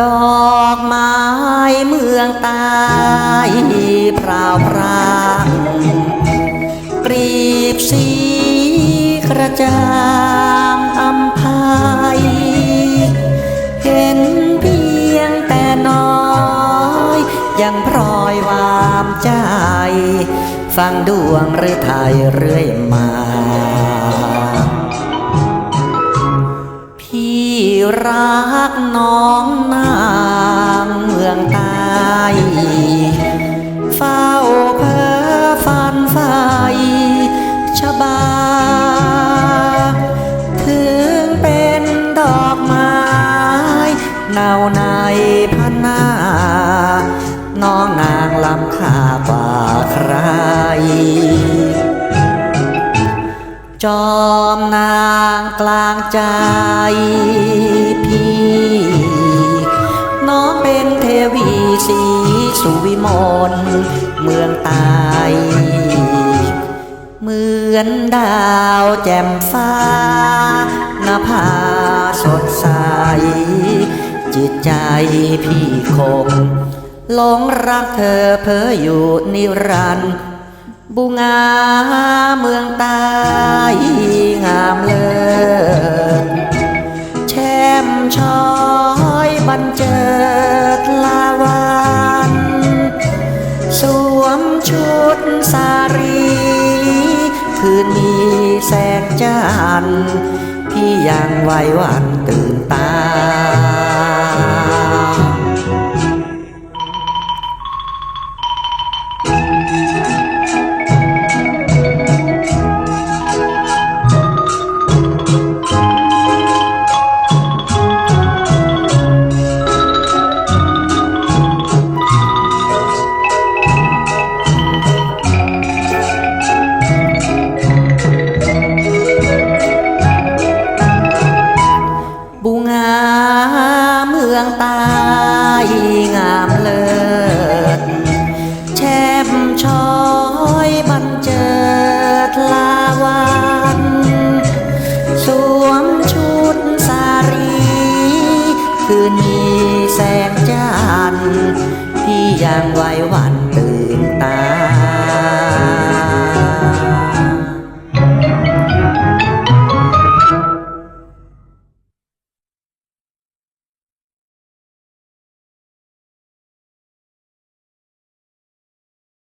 ดอกไม้เมืองใตายพราวพรางกรีบสีกระจางอำพายเห็นเพียงแต่น้อย ยังพรอยวามใจ ฟังดวงหรือไทยเรื่อยมาพี่รักน้อง บา ถึงเป็นดอกไม้เนาในพันนาน้องนางลำค่ากว่าใคร จอมนางกลางใจพี่ น้องเป็นเทวีสีสุวิมลเมืองตาย มือนดาวแจ่มฟ้านภาสดใส จิตใจพี่คงหลงรักเธอเพ้ออยู่นิรันดร์บุงาเมืองใต้งามเลิศแช่มช้อยบันเจิดลาวัน สวมชุดสารี คืนมีแสงจันทร์พี่ยังไหววันตื่นตา งามเลิศแชมช้อยบันเจิดลาวันสวมชุดสารี คืนมีแสงจันทร์ที่ยังไหวหวันตื่นตา